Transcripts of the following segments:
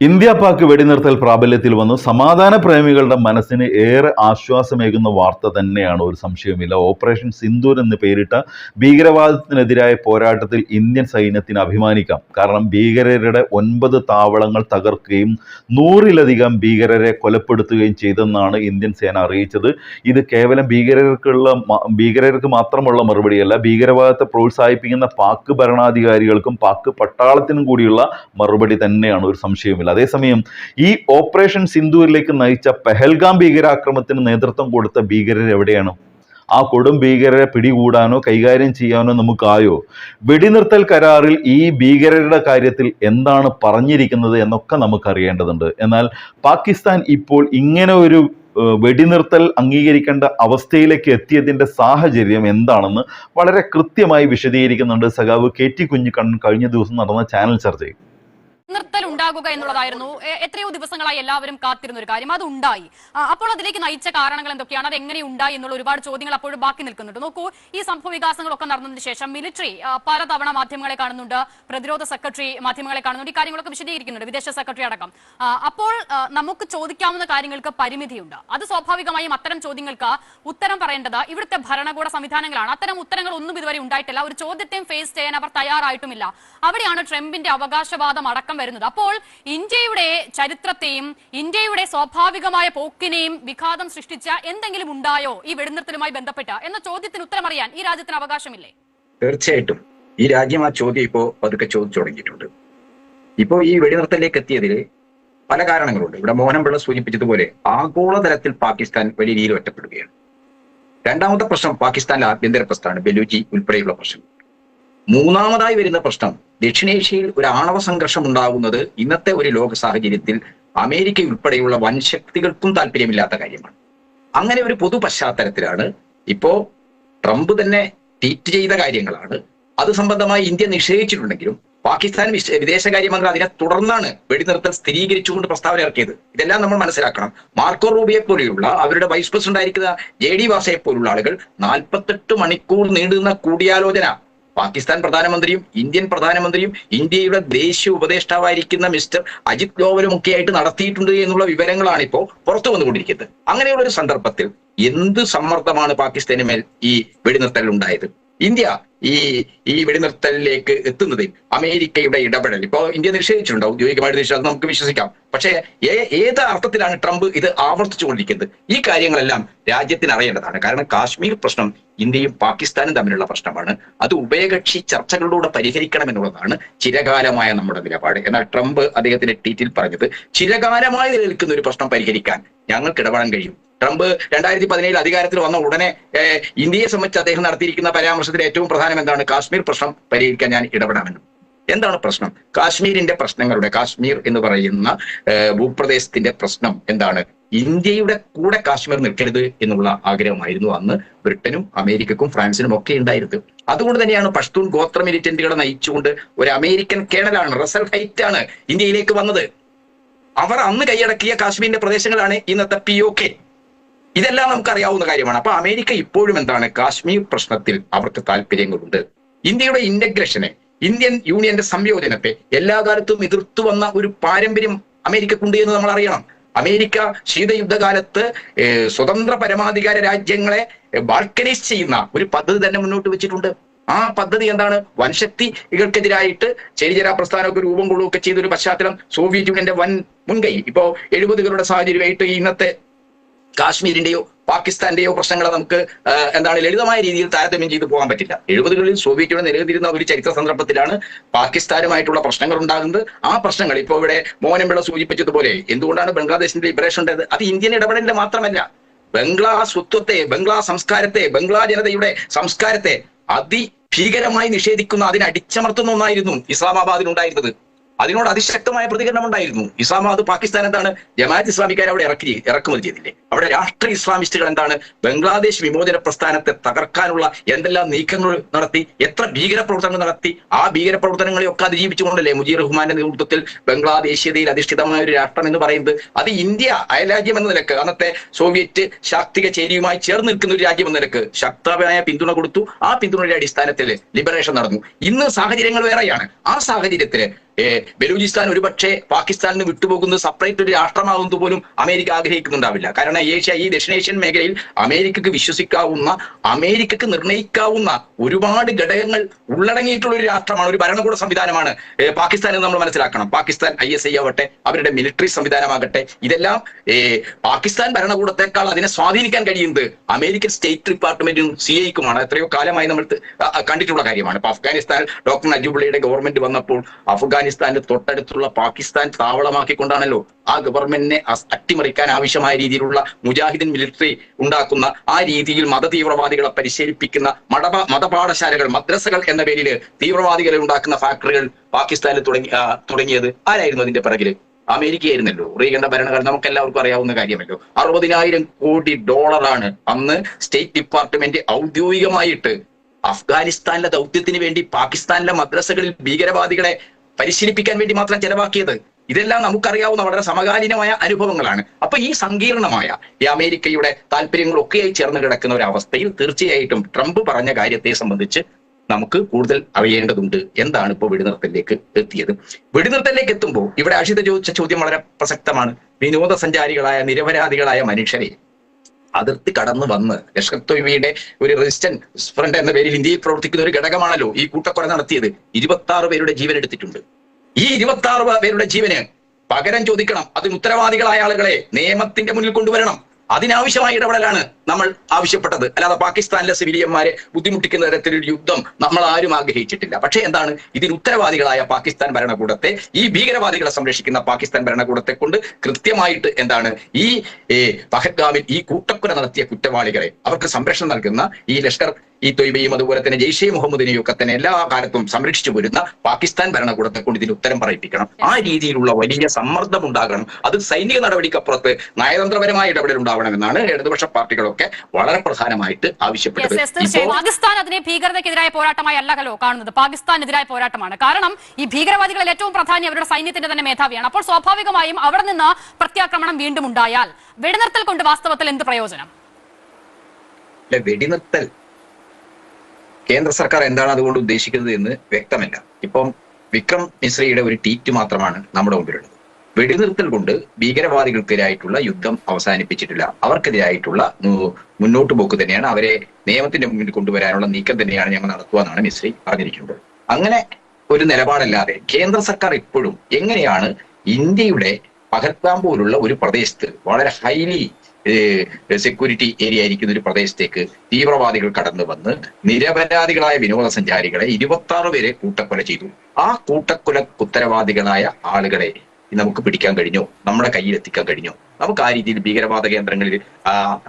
India Pak വെടിനിർത്തൽ പ്രാബല്യത്തിൽ വന്നു. സമാധാന പ്രേമികളുടെ മനസ്സിന് ഏറെ ആശ്വാസമേകുന്ന വാർത്ത തന്നെയാണ്. ഒരു സംശയവുമില്ല. ഓപ്പറേഷൻ സിന്ദൂർ എന്ന് പേരിട്ട ഭീകരവാദത്തിനെതിരായ പോരാട്ടത്തിൽ ഇന്ത്യൻ സൈന്യത്തിന് അഭിമാനിക്കാം. കാരണം ഭീകരരുടെ ഒൻപത് താവളങ്ങൾ തകർക്കുകയും നൂറിലധികം ഭീകരരെ കൊലപ്പെടുത്തുകയും ചെയ്തെന്നാണ് ഇന്ത്യൻ സേന അറിയിച്ചത്. ഇത് കേവലം ഭീകരർക്കുള്ള ഭീകരർക്ക് മാത്രമുള്ള മറുപടിയല്ല. ഭീകരവാദത്തെ പ്രോത്സാഹിപ്പിക്കുന്ന പാക് ഭരണാധികാരികൾക്കും പാക് പട്ടാളത്തിനും കൂടിയുള്ള മറുപടി തന്നെയാണ്. ഒരു സംശയവുമില്ല അതേസമയം ഈ ഓപ്പറേഷൻ സിന്ധുവിലേക്ക് നയിച്ച പെഹൽഗാം ഭീകരാക്രമത്തിന് നേതൃത്വം കൊടുത്ത ഭീകരർ എവിടെയാണ്? ആ കൊടും ഭീകരരെ പിടികൂടാനോ കൈകാര്യം ചെയ്യാനോ നമുക്കായോ? വെടിനിർത്തൽ കരാറിൽ ഈ ഭീകരരുടെ കാര്യത്തിൽ എന്താണ് പറഞ്ഞിരിക്കുന്നത് എന്നൊക്കെ നമുക്ക് അറിയേണ്ടതുണ്ട് എന്നാൽ പാകിസ്ഥാൻ ഇപ്പോൾ ഇങ്ങനെ ഒരു വെടിനിർത്തൽ അംഗീകരിക്കേണ്ട അവസ്ഥയിലേക്ക് എത്തിയതിന്റെ സാഹചര്യം എന്താണെന്ന് വളരെ കൃത്യമായി വിശദീകരിക്കുന്നുണ്ട് സഖാവ് കെ ടി കുഞ്ഞിക്കണ്ണൻ കഴിഞ്ഞ ദിവസം നടന്ന ചാനൽ ചർച്ചയിൽ. ഉണ്ടാകുക എന്നുള്ളതായിരുന്നു. എത്രയോ ദിവസങ്ങളായി എല്ലാവരും കാത്തിരുന്ന ഒരു കാര്യം. അത് ഉണ്ടായി അപ്പോൾ അതിലേക്ക് നയിച്ച കാരണങ്ങൾ എന്തൊക്കെയാണ്? അത് എങ്ങനെ ഉണ്ടായി എന്നുള്ള ഒരുപാട് ചോദ്യങ്ങൾ അപ്പോഴും ബാക്കി നിൽക്കുന്നുണ്ട്. നോക്കൂ ഈ സംഭവ വികാസങ്ങളൊക്കെ നടന്നതിന് ശേഷം മിലിറ്ററി പലതവണ മാധ്യമങ്ങളെ കാണുന്നുണ്ട്. പ്രതിരോധ സെക്രട്ടറി മാധ്യമങ്ങളെ കാണുന്നുണ്ട്. ഈ കാര്യങ്ങളൊക്കെ വിശദീകരിക്കുന്നുണ്ട് വിദേശ സെക്രട്ടറി അടക്കം. അപ്പോൾ നമുക്ക് ചോദിക്കാവുന്ന കാര്യങ്ങൾക്ക് പരിമിതിയുണ്ട്. അത് സ്വാഭാവികമായും അത്തരം ചോദ്യങ്ങൾക്ക് ഉത്തരം പറയേണ്ടത് ഇവിടുത്തെ ഭരണകൂട സംവിധാനങ്ങളാണ്. അത്തരം ഉത്തരങ്ങൾ ഒന്നും ഇതുവരെ ഉണ്ടായിട്ടില്ല. ഒരു ചോദ്യത്തെയും ഫേസ് ചെയ്യാൻ അവർ തയ്യാറായിട്ടുമില്ല. അവിടെയാണ് ട്രംപിന്റെ അവകാശവാദം അടക്കം വരുന്നത്. അപ്പോൾ ഇന്ത്യയുടെ ചരിത്രത്തെയും ഇന്ത്യയുടെ സ്വാഭാവികമായ പോക്കിനെയും വിഘാതം സൃഷ്ടിച്ച എന്തെങ്കിലും ഉണ്ടായോ ഈ വെടിനിർത്തലുമായി ബന്ധപ്പെട്ട? എന്ന ചോദ്യത്തിന് ഉത്തരം അറിയാൻ ഈ രാജ്യത്തിന് അവകാശമില്ലേ? തീർച്ചയായിട്ടും. ഈ രാജ്യം ആ ചോദ്യം ഇപ്പോ പതുക്കെ ചോദിച്ചു തുടങ്ങിയിട്ടുണ്ട്. ഇപ്പോ ഈ വെടിനിർത്തലിലേക്ക് എത്തിയതിൽ പല കാരണങ്ങളുണ്ട്. ഇവിടെ മോഹൻ പിള്ള സൂചിപ്പിച്ചതുപോലെ ആഗോളതലത്തിൽ പാകിസ്ഥാൻ വലിയ രീതിയിൽ ഒറ്റപ്പെടുകയാണ്. രണ്ടാമത്തെ പ്രശ്നം പാകിസ്ഥാനിലെ ആഭ്യന്തര പ്രശ്നമാണ് ബലൂചി ഉൾപ്പെടെയുള്ള പ്രശ്നം മൂന്നാമതായി വരുന്ന പ്രശ്നം. ദക്ഷിണേഷ്യയിൽ ഒരു ആണവ സംഘർഷം ഉണ്ടാകുന്നത് ഇന്നത്തെ ഒരു ലോക സാഹചര്യത്തിൽ അമേരിക്ക ഉൾപ്പെടെയുള്ള വൻശക്തികൾക്കും താല്പര്യമില്ലാത്ത കാര്യമാണ്. അങ്ങനെ ഒരു പൊതു പശ്ചാത്തലത്തിലാണ് ഇപ്പോ ട്രംപ് തന്നെ ട്വീറ്റ് ചെയ്ത കാര്യങ്ങളാണ്. അത് സംബന്ധമായി ഇന്ത്യ നിഷേധിച്ചിട്ടുണ്ടെങ്കിലും പാകിസ്ഥാൻ വിദേശകാര്യമന്ത്രി അതിനെ തുടർന്നാണ് വെടിനിർത്തൽ സ്ഥിരീകരിച്ചുകൊണ്ട് പ്രസ്താവന ഇറക്കിയത്. ഇതെല്ലാം നമ്മൾ മനസ്സിലാക്കണം. മാർക്കോ റൂബിയെ പോലെയുള്ള അവരുടെ വൈസ് പ്രസിഡന്റ് ആയിരിക്കുന്ന ജെ ഡി വാസയെ പോലുള്ള ആളുകൾ നാൽപ്പത്തെട്ട് മണിക്കൂർ നീണ്ടുന്ന കൂടിയാലോചന പാകിസ്ഥാൻ പ്രധാനമന്ത്രിയും ഇന്ത്യൻ പ്രധാനമന്ത്രിയും ഇന്ത്യയുടെ ദേശീയ ഉപദേഷ്ടാവായിരിക്കുന്ന മിസ്റ്റർ അജിത് ഡോവലും ഒക്കെ ആയിട്ട് നടത്തിയിട്ടുണ്ട് എന്നുള്ള വിവരങ്ങളാണ് ഇപ്പോൾ പുറത്തു വന്നുകൊണ്ടിരിക്കുന്നത്. അങ്ങനെയുള്ള ഒരു സന്ദർഭത്തിൽ എന്ത് സമ്മർദ്ദമാണ് പാകിസ്ഥാന് മേൽ ഈ വെടിനിർത്തൽ ഉണ്ടായത്? ഇന്ത്യ ഈ ഈ വെടിനിർത്തലിലേക്ക് എത്തുന്നതിൽ അമേരിക്കയുടെ ഇടപെടൽ ഇപ്പോൾ ഇന്ത്യ നിഷേധിച്ചിട്ടുണ്ട് ഔദ്യോഗികമായിട്ട് നിഷേധം നമുക്ക് വിശ്വസിക്കാം. പക്ഷേ ഏത് അർത്ഥത്തിലാണ് ട്രംപ് ഇത് ആവർത്തിച്ചുകൊണ്ടിരിക്കുന്നത്? ഈ കാര്യങ്ങളെല്ലാം രാജ്യത്തിന് അറിയേണ്ടതാണ്. കാരണം കാശ്മീർ പ്രശ്നം ഇന്ത്യയും പാകിസ്ഥാനും തമ്മിലുള്ള പ്രശ്നമാണ്. അത് ഉഭയകക്ഷി ചർച്ചകളിലൂടെ പരിഹരിക്കണം എന്നുള്ളതാണ് ചിരകാലമായ നമ്മുടെ നിലപാട്. എന്നാൽ ട്രംപ് അദ്ദേഹത്തിന്റെ ട്വീറ്റിൽ പറഞ്ഞത് ചിരകാലമായി നിലനിൽക്കുന്ന ഒരു പ്രശ്നം പരിഹരിക്കാൻ ഞങ്ങൾക്ക് ഇടപെടാൻ കഴിയും. ട്രംപ് രണ്ടായിരത്തി പതിനേഴിൽ അധികാരത്തിൽ വന്ന ഉടനെ ഇന്ത്യയെ സംബന്ധിച്ച് അദ്ദേഹം നടത്തിയിരിക്കുന്ന പരാമർശത്തിൽ ഏറ്റവും പ്രധാനം എന്താണ്? കാശ്മീർ പ്രശ്നം പരിഹരിക്കാൻ ഞാൻ ഇടപെടാമെന്നും. എന്താണ് പ്രശ്നം? കാശ്മീരിന്റെ പ്രശ്നങ്ങളുടെ കാശ്മീർ എന്ന് പറയുന്ന ഭൂപ്രദേശത്തിന്റെ പ്രശ്നം എന്താണ്? ഇന്ത്യയുടെ കൂടെ കാശ്മീർ നിൽക്കരുത് എന്നുള്ള ആഗ്രഹമായിരുന്നു അന്ന് ബ്രിട്ടനും അമേരിക്കക്കും ഫ്രാൻസിനും ഒക്കെ ഉണ്ടായിരുന്നത്. അതുകൊണ്ട് തന്നെയാണ് പഷ്തൂൺ ഗോത്ര മിലിറ്റന്റുകളെ നയിച്ചുകൊണ്ട് ഒരു അമേരിക്കൻ കേണലാണ് റസൽ ഹൈറ്റ് ആണ് ഇന്ത്യയിലേക്ക് വന്നത്. അവർ അന്ന് കൈയടക്കിയ കാശ്മീരിന്റെ പ്രദേശങ്ങളാണ് ഇന്നത്തെ പി ഒ കെ ഇതെല്ലാം നമുക്ക് അറിയാവുന്ന കാര്യമാണ്. അപ്പൊ അമേരിക്ക ഇപ്പോഴും എന്താണ്? കാശ്മീർ പ്രശ്നത്തിൽ അവർക്ക് താല്പര്യങ്ങളുണ്ട്. ഇന്ത്യയുടെ ഇന്റഗ്രേഷനെ ഇന്ത്യൻ യൂണിയന്റെ സംയോജനത്തെ എല്ലാ കാലത്തും എതിർത്തു വന്ന ഒരു പാരമ്പര്യം അമേരിക്കക്കുണ്ട് എന്ന് നമ്മൾ അറിയണം. അമേരിക്ക ശീതയുദ്ധകാലത്ത് സ്വതന്ത്ര പരമാധികാര രാജ്യങ്ങളെ ബാൾക്കനൈസ് ചെയ്യുന്ന ഒരു പദ്ധതി തന്നെ മുന്നോട്ട് വെച്ചിട്ടുണ്ട്. ആ പദ്ധതി എന്താണ്? വൻശക്തികൾക്കെതിരായിട്ട് ചെരിചര പ്രസ്ഥാനമൊക്കെ രൂപം കൊള്ളുകയൊക്കെ ചെയ്ത ഒരു പശ്ചാത്തലം സോവിയറ്റ് യൂണിയന്റെ വൻ മുൻകൈ. ഇപ്പോ എഴുപതുകളുടെ സാഹചര്യമായിട്ട് ഇന്നത്തെ കാശ്മീരിന്റെയോ പാകിസ്ഥാന്റെയോ പ്രശ്നങ്ങളെ നമുക്ക് എന്താണ് ലളിതമായ രീതിയിൽ താരതമ്യം ചെയ്തു പോകാൻ പറ്റില്ല. എഴുപതുകളിൽ സോവിയറ്റ് യൂണിയൻ നിലനിന്നിരുന്ന ഒരു ചരിത്ര സന്ദർഭത്തിലാണ് പാകിസ്ഥാനുമായിട്ടുള്ള പ്രശ്നങ്ങൾ ഉണ്ടാകുന്നത്. ആ പ്രശ്നങ്ങൾ ഇപ്പോൾ ഇവിടെ മോഹനപിള്ള സൂചിപ്പിച്ചതുപോലെ എന്തുകൊണ്ടാണ് ബംഗ്ലാദേശിന്റെ ലിബറേഷൻ ഉണ്ടായത് അത് ഇന്ത്യൻ ഇടപെടലിന്റെ മാത്രമല്ല. ബംഗ്ലാ സ്വത്വത്തെ ബംഗ്ലാ സംസ്കാരത്തെ ബംഗ്ലാ ജനതയുടെ സംസ്കാരത്തെ അതി ഭീകരമായി നിഷേധിക്കുന്ന അതിനെ അടിച്ചമർത്തുന്ന ഒന്നായിരുന്നു ഇസ്ലാമാബാദിനുണ്ടായിരുന്നത് അതിനോട് അതിശക്തമായ പ്രതികരണം ഉണ്ടായിരുന്നു ഇസ്ലാമാബാദ് പാകിസ്ഥാൻ എന്താണ്? ജമാഅത്ത് ഇസ്ലാമിക്കാരെ അവിടെ ഇറക്കി ഇറക്കുമതി ചെയ്തില്ലേ? അവിടെ രാഷ്ട്രീയ ഇസ്ലാമിസ്റ്റുകൾ എന്താണ്? ബംഗ്ലാദേശ് വിമോചന പ്രസ്ഥാനത്തെ തകർക്കാനുള്ള എന്തെല്ലാം നീക്കങ്ങൾ നടത്തി എത്ര ഭീകര പ്രവർത്തനങ്ങൾ നടത്തി ആ ഭീകര പ്രവർത്തനങ്ങളെയൊക്കെ അതിജീവിച്ചുകൊണ്ടല്ലേ മുജീർ റഹ്മാന്റെ നേതൃത്വത്തിൽ ബംഗ്ലാദേശീയതയിൽ അധിഷ്ഠിതമായ ഒരു രാഷ്ട്രം എന്ന് പറയുന്നത്? അത് ഇന്ത്യ അയൽരാജ്യം എന്ന നിലയ്ക്ക് അന്നത്തെ സോവിയറ്റ് ശാക്തിക ചേരിയുമായി ചേർന്ന് നിൽക്കുന്ന ഒരു രാജ്യം എന്ന നിലയ്ക്ക് ശക്തമായ പിന്തുണ കൊടുത്തു. ആ പിന്തുണയുടെ അടിസ്ഥാനത്തിൽ ലിബറേഷൻ നടന്നു. ഇന്ന് സാഹചര്യങ്ങൾ വേറെയാണ്. ആ സാഹചര്യത്തിൽ ബലൂചിസ്ഥാൻ ഒരുപക്ഷെ പാകിസ്ഥാനിന് വിട്ടുപോകുന്നത് സെപ്പറേറ്റ് ഒരു രാഷ്ട്രമാകുന്നത് പോലും അമേരിക്ക ആഗ്രഹിക്കുന്നുണ്ടാവില്ല. കാരണം ഏഷ്യ ഈ ദക്ഷിണേഷ്യൻ മേഖലയിൽ അമേരിക്കക്ക് വിശ്വസിക്കാവുന്ന അമേരിക്കക്ക് നിർണയിക്കാവുന്ന ഒരുപാട് ഘടകങ്ങൾ ഉള്ളടങ്ങിയിട്ടുള്ള ഒരു രാഷ്ട്രമാണ് ഒരു ഭരണകൂട സംവിധാനമാണ് പാകിസ്ഥാൻ എന്ന് നമ്മൾ മനസ്സിലാക്കണം. പാകിസ്ഥാൻ ഐ എസ് ഐ ആവട്ടെ അവരുടെ മിലിറ്ററി സംവിധാനമാകട്ടെ ഇതെല്ലാം പാകിസ്ഥാൻ ഭരണകൂടത്തെക്കാൾ അതിനെ സ്വാധീനിക്കാൻ കഴിയുന്നത് അമേരിക്കൻ സ്റ്റേറ്റ് ഡിപ്പാർട്ട്മെന്റിനും സി ഐക്കുമാണ് എത്രയോ കാലമായി നമ്മൾ കണ്ടിട്ടുള്ള കാര്യമാണ്. അപ്പൊ അഫ്ഗാനിസ്ഥാൻ ഡോക്ടർ നജീബുള്ളയുടെ ഗവൺമെന്റ് വന്നപ്പോൾ അഫ്ഗാനിസ്ഥാന്റെ തൊട്ടടുത്തുള്ള പാകിസ്ഥാൻ താവളമാക്കിക്കൊണ്ടാണല്ലോ ആ ഗവൺമെന്റിനെ അട്ടിമറിക്കാൻ ആവശ്യമായ രീതിയിലുള്ള മുജാഹിദിൻ മിലിറ്ററി ഉണ്ടാക്കുന്ന ആ രീതിയിൽ മത തീവ്രവാദികളെ പരിശീലിപ്പിക്കുന്ന മതപാഠശാലകൾ മദ്രസകൾ എന്ന പേരിൽ തീവ്രവാദികളെ ഉണ്ടാക്കുന്ന ഫാക്ടറികൾ പാകിസ്ഥാനിൽ തുടങ്ങി തുടങ്ങിയത് ആരായിരുന്നു അതിന്റെ പിറകിൽ? അമേരിക്കയായിരുന്നല്ലോ. റീഗന്റെ ഭരണകാലം നമുക്ക് എല്ലാവർക്കും അറിയാവുന്ന കാര്യമല്ലോ. അറുപതിനായിരം കോടി ഡോളറാണ് അന്ന് സ്റ്റേറ്റ് ഡിപ്പാർട്ട്മെന്റ് ഔദ്യോഗികമായിട്ട് അഫ്ഗാനിസ്ഥാനിലെ ദൗത്യത്തിന് വേണ്ടി പാകിസ്ഥാനിലെ മദ്രസകളിൽ ഭീകരവാദികളെ പരിശീലിപ്പിക്കാൻ വേണ്ടി മാത്രം ചെലവാക്കിയത്. ഇതെല്ലാം നമുക്കറിയാവുന്ന വളരെ സമകാലീനമായ അനുഭവങ്ങളാണ്. അപ്പൊ ഈ സങ്കീർണമായ ഈ അമേരിക്കയുടെ താല്പര്യങ്ങളൊക്കെയായി ചേർന്ന് കിടക്കുന്ന ഒരു അവസ്ഥയിൽ തീർച്ചയായിട്ടും ട്രംപ് പറഞ്ഞ കാര്യത്തെ സംബന്ധിച്ച് നമുക്ക് കൂടുതൽ അറിയേണ്ടതുണ്ട്. എന്താണ് ഇപ്പോൾ വെടിനിർത്തലിലേക്ക് എത്തിയത്? വെടിനിർത്തലിലേക്ക് എത്തുമ്പോൾ ഇവിടെ അഷിത ചോദിച്ച ചോദ്യം വളരെ പ്രസക്തമാണ്. വിനോദസഞ്ചാരികളായ നിരപരാധികളായ മനുഷ്യരെ അതിർത്തി കടന്ന് വന്ന് ലഷ്കർ ഒരു റെസിസ്റ്റന്റ് ഫ്രണ്ട് എന്ന പേരിൽ ഇന്ത്യയിൽ പ്രവർത്തിക്കുന്ന ഒരു ഘടകമാണല്ലോ ഈ കൂട്ടക്കൊല നടത്തിയത്. ഇരുപത്തി ആറ് പേരുടെ ജീവൻ എടുത്തിട്ടുണ്ട്. ഈ ഇരുപത്തി ആറ് പേരുടെ ജീവന് പകരം ചോദിക്കണം. അതിന് ഉത്തരവാദികളായ ആളുകളെ നിയമത്തിന്റെ മുന്നിൽ കൊണ്ടുവരണം. അതിനാവശ്യമായ ഇടപെടലാണ് നമ്മൾ ആവശ്യപ്പെട്ടത്. അല്ലാതെ പാകിസ്ഥാനിലെ സിവിലിയന്മാരെ ബുദ്ധിമുട്ടിക്കുന്ന തരത്തിലൊരു യുദ്ധം നമ്മൾ ആരും ആഗ്രഹിച്ചിട്ടില്ല. പക്ഷേ എന്താണ്? ഇതിന് ഉത്തരവാദികളായ പാകിസ്ഥാൻ ഭരണകൂടത്തെ ഈ ഭീകരവാദികളെ സംരക്ഷിക്കുന്ന പാകിസ്ഥാൻ ഭരണകൂടത്തെ കൊണ്ട് കൃത്യമായിട്ട് എന്താണ്? ഈ പഹൽഗാമിൽ ഈ കൂട്ടക്കൊല നടത്തിയ കുറ്റവാളികളെ അവർക്ക് സംരക്ഷണം നൽകുന്ന ഈ ലഷ്കർ ഈ തൊയ്ബയും അതുപോലെ തന്നെ ജെയ്ഷെ മുഹമ്മദിനെയും ഒക്കെ തന്നെ എല്ലാ കാലത്തും സംരക്ഷിച്ചു വരുന്ന പാകിസ്ഥാൻ ഭരണകൂടത്തെ കൊണ്ട് ഇതിന് ഉത്തരം പറയിപ്പിക്കണം. ആ രീതിയിലുള്ള വലിയ സമ്മർദ്ദം ഉണ്ടാകണം. അത് സൈനിക നടപടിക്കപ്പുറത്ത് നയതന്ത്രപരമായ ഇടപെടൽ ഉണ്ടാവണമെന്നാണ് ഇടതുപക്ഷ പാർട്ടികളൊക്കെ വളരെ പ്രധാനമായിട്ട് ഇപ്പോ പാകിസ്ഥാൻ അതിനെ ഭീകരതയ്ക്കെതിരായ പോരാട്ടമായി അല്ലല്ലോ കാണുന്നത്. പാകിസ്ഥാനെതിരായ പോരാട്ടമാണ്. കാരണം ഈ ഭീകരവാദികളിൽ ഏറ്റവും പ്രാധാന്യം അവരുടെ സൈന്യത്തിന്റെ തന്നെ മേധാവിയാണ്. അപ്പോൾ സ്വാഭാവികമായും അവിടെ നിന്ന് പ്രത്യാക്രമണം വീണ്ടും ഉണ്ടായാൽ വെടിനിർത്തൽ കൊണ്ട് വാസ്തവത്തിൽ എന്ത് പ്രയോജനം? വെടിനിർത്തൽ കേന്ദ്ര സർക്കാർ എന്താണ് അതുകൊണ്ട് ഉദ്ദേശിക്കുന്നത് എന്ന് വ്യക്തമല്ല. ഇപ്പം വിക്രം മിശ്രയുടെ ഒരു ട്വീറ്റ് മാത്രമാണ് നമ്മുടെ മുമ്പിലുള്ളത്. വെടിനിർത്തൽ കൊണ്ട് ഭീകരവാദികൾക്കെതിരായിട്ടുള്ള യുദ്ധം അവസാനിപ്പിച്ചിട്ടില്ല. അവർക്കെതിരായിട്ടുള്ള മുന്നോട്ട് പോക്ക് തന്നെയാണ് അവരെ നിയമത്തിന്റെ മുന്നിൽ കൊണ്ടുവരാനുള്ള നീക്കം തന്നെയാണ് ഞങ്ങൾ നടത്തുക എന്നാണ് മിശ്രി പറഞ്ഞിരിക്കുന്നത്. അങ്ങനെ ഒരു നിലപാടല്ലാതെ കേന്ദ്ര സർക്കാർ ഇപ്പോഴും എങ്ങനെയാണ് ഇന്ത്യയുടെ പഹൽഗാം പോലുള്ള ഒരു പ്രദേശത്ത് വളരെ ഹൈലി സെക്യൂരിറ്റി ഏരിയ ആയിരിക്കുന്ന ഒരു പ്രദേശത്തേക്ക് തീവ്രവാദികൾ കടന്നു വന്ന് നിരപരാധികളായ വിനോദസഞ്ചാരികളെ ഇരുപത്തി ആറ് പേരെ കൂട്ടക്കൊല ചെയ്തു. ആ കൂട്ടക്കൊല ഉത്തരവാദികളായ ആളുകളെ നമുക്ക് പിടിക്കാൻ കഴിഞ്ഞോ നമ്മുടെ കയ്യിൽ എത്തിക്കാൻ കഴിഞ്ഞോ. നമുക്ക് ആ രീതിയിൽ ഭീകരവാദ കേന്ദ്രങ്ങളിൽ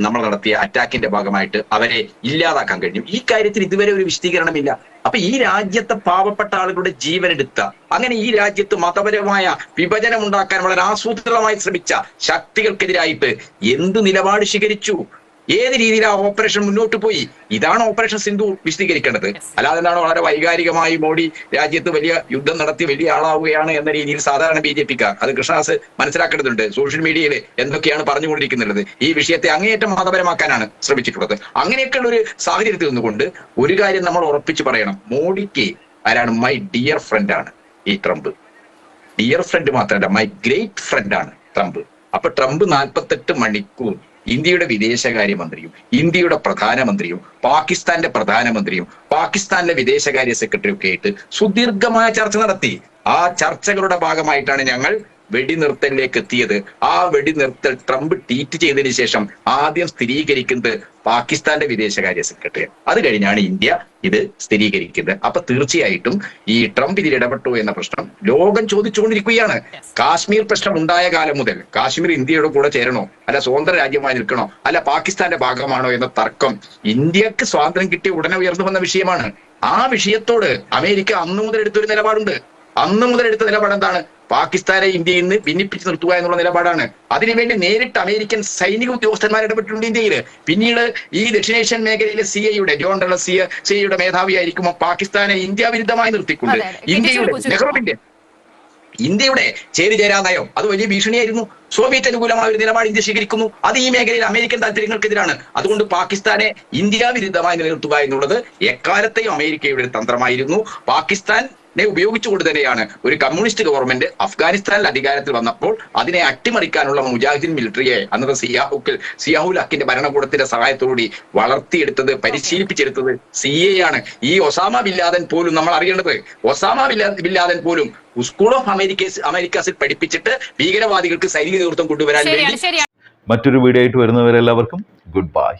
നമ്മൾ നടത്തിയ അറ്റാക്കിന്റെ ഭാഗമായിട്ട് അവരെ ഇല്ലാതാക്കാൻ കഴിഞ്ഞു. ഈ കാര്യത്തിൽ ഇതുവരെ ഒരു വിശദീകരണമില്ല. അപ്പൊ ഈ രാജ്യത്തെ പാവപ്പെട്ട ആളുകളുടെ ജീവൻ എടുത്ത അങ്ങനെ ഈ രാജ്യത്ത് മതപരമായ വിഭജനം ഉണ്ടാക്കാൻ വളരെ ആസൂത്രിതമായി ശ്രമിച്ച ശക്തികൾക്കെതിരായിട്ട് എന്ത് നിലപാട് സ്വീകരിച്ചു ഏത് രീതിയിൽ ആ ഓപ്പറേഷൻ മുന്നോട്ട് പോയി? ഇതാണ് ഓപ്പറേഷൻ സിന്ധു വിശദീകരിക്കേണ്ടത്. അല്ലാതെ എന്താണ് വളരെ വൈകാരികമായി മോഡി രാജ്യത്ത് വലിയ യുദ്ധം നടത്തി വലിയ ആളാവുകയാണ് എന്ന രീതിയിൽ സാധാരണ ബി ജെ പിക്കാർ. അത് കൃഷ്ണദാസ് മനസ്സിലാക്കേണ്ടതുണ്ട്. സോഷ്യൽ മീഡിയയിൽ എന്തൊക്കെയാണ് പറഞ്ഞുകൊണ്ടിരിക്കുന്നത് ഈ വിഷയത്തെ അങ്ങേയറ്റം മതപരമാക്കാനാണ് ശ്രമിച്ചിട്ടുള്ളത്. അങ്ങനെയൊക്കെയുള്ള ഒരു സാഹചര്യത്തിൽ നിന്നുകൊണ്ട് ഒരു കാര്യം നമ്മൾ ഉറപ്പിച്ചു പറയണം. മോഡിക്ക് ആരാണ്? മൈ ഡിയർ ഫ്രണ്ട് ആണ് ഈ ട്രംപ്. ഡിയർ ഫ്രണ്ട് മാത്രമല്ല മൈ ഗ്രേറ്റ് ഫ്രണ്ട് ആണ് ട്രംപ്. അപ്പൊ ട്രംപ് നാൽപ്പത്തെട്ട് മണിക്കൂർ ഇന്ത്യയുടെ വിദേശകാര്യമന്ത്രിയും ഇന്ത്യയുടെ പ്രധാനമന്ത്രിയും പാകിസ്ഥാന്റെ പ്രധാനമന്ത്രിയും പാകിസ്ഥാനിലെ വിദേശകാര്യ സെക്രട്ടറിയും ഒക്കെ ആയിട്ട് സുദീർഘമായ ചർച്ച നടത്തി. ആ ചർച്ചകളുടെ ഭാഗമായിട്ടാണ് ഞങ്ങൾ വെടിനിർത്തലിലേക്ക് എത്തിയത് ആ വെടിനിർത്തൽ ട്രംപ് ട്വീറ്റ് ചെയ്തതിനു ശേഷം ആദ്യം സ്ഥിരീകരിക്കുന്നത് പാകിസ്ഥാന്റെ വിദേശകാര്യ സെക്രട്ടറി അത് കഴിഞ്ഞാണ് ഇന്ത്യ ഇത് സ്ഥിരീകരിക്കുന്നത്. അപ്പൊ തീർച്ചയായിട്ടും ഈ ട്രംപ് ഇതിൽ ഇടപെട്ടു എന്ന പ്രശ്നം ലോകം ചോദിച്ചുകൊണ്ടിരിക്കുകയാണ്. കാശ്മീർ പ്രശ്നം ഉണ്ടായ കാലം മുതൽ കാശ്മീർ ഇന്ത്യയുടെ കൂടെ ചേരണോ? അല്ല സ്വതന്ത്ര രാജ്യമായി നിൽക്കണോ? അല്ല പാകിസ്ഥാന്റെ ഭാഗമാണോ എന്ന തർക്കം ഇന്ത്യയ്ക്ക് സ്വാതന്ത്ര്യം കിട്ടിയ ഉടനെ ഉയർന്നു വന്ന വിഷയമാണ്. ആ വിഷയത്തോട് അമേരിക്ക അന്നു മുതൽ എടുത്തൊരു നിലപാടുണ്ട്. അന്ന് മുതൽ എടുത്ത നിലപാട് എന്താണ് പാകിസ്ഥാനെ ഇന്ത്യയിൽ നിന്ന് ഭിന്നിപ്പിച്ച് നിർത്തുക എന്നുള്ള നിലപാടാണ്. അതിനുവേണ്ടി നേരിട്ട് അമേരിക്കൻ സൈനിക ഉദ്യോഗസ്ഥന്മാർ ഇടപെട്ടിട്ടുണ്ട് ഇന്ത്യയിൽ. പിന്നീട് ഈ ദക്ഷിണേഷ്യൻ മേഖലയിലെ സി ഐയുടെ ജോൺ ഡള്ള സി സി ഐയുടെ മേധാവിയായിരിക്കുമ്പോൾ പാകിസ്ഥാനെ ഇന്ത്യ വിരുദ്ധമായി നിർത്തിക്കൊണ്ട്. ഇന്ത്യയുടെ നെഹ്റുവിന്റെ ഇന്ത്യയുടെ ചേരി നയം അത് വലിയ ഭീഷണിയായിരുന്നു. സോവിയറ്റ് അനുകൂലമായ ഒരു നിലപാട് ഇന്ത്യ സ്വീകരിക്കുന്നു. അത് ഈ മേഖലയിൽ അമേരിക്കൻ താല്പര്യങ്ങൾക്കെതിരാണ്. അതുകൊണ്ട് പാകിസ്ഥാനെ ഇന്ത്യ വിരുദ്ധമായി നിലനിർത്തുക എന്നുള്ളത് എക്കാലത്തെയും അമേരിക്കയുടെ ഒരു തന്ത്രമായിരുന്നു. പാകിസ്ഥാൻ ഉപയോഗിച്ചുകൊണ്ട് തന്നെയാണ് ഒരു കമ്മ്യൂണിസ്റ്റ് ഗവൺമെന്റ് അഫ്ഗാനിസ്ഥാനിൽ അധികാരത്തിൽ വന്നപ്പോൾ അതിനെ അട്ടിമറിക്കാനുള്ള മുജാഹിദ്ദീൻ മിലിറ്ററിയെ അന്നത്തെ സിയാഹുക്കിൽ സിയാഹുൽ ഹക്കിന്റെ ഭരണകൂടത്തിന്റെ സഹായത്തോടുകൂടി വളർത്തിയെടുത്തത് പരിശീലിപ്പിച്ചെടുത്തത് സി എ ആണ്. ഈ ഒസാമ ബില്ലാദൻ പോലും നമ്മൾ അറിയേണ്ടത് ഒസാമ ബില്ലാ ബില്ലാദൻ പോലും സ്കൂൾ ഓഫ് അമേരിക്ക അമേരിക്കാസിൽ പഠിപ്പിച്ചിട്ട് ഭീകരവാദികൾക്ക് സൈനിക നേതൃത്വം കൊണ്ടുവരാൻ വേണ്ടി മറ്റൊരു വീഡിയോ ആയിട്ട് വരുന്നവരെല്ലാവർക്കും ഗുഡ് ബൈ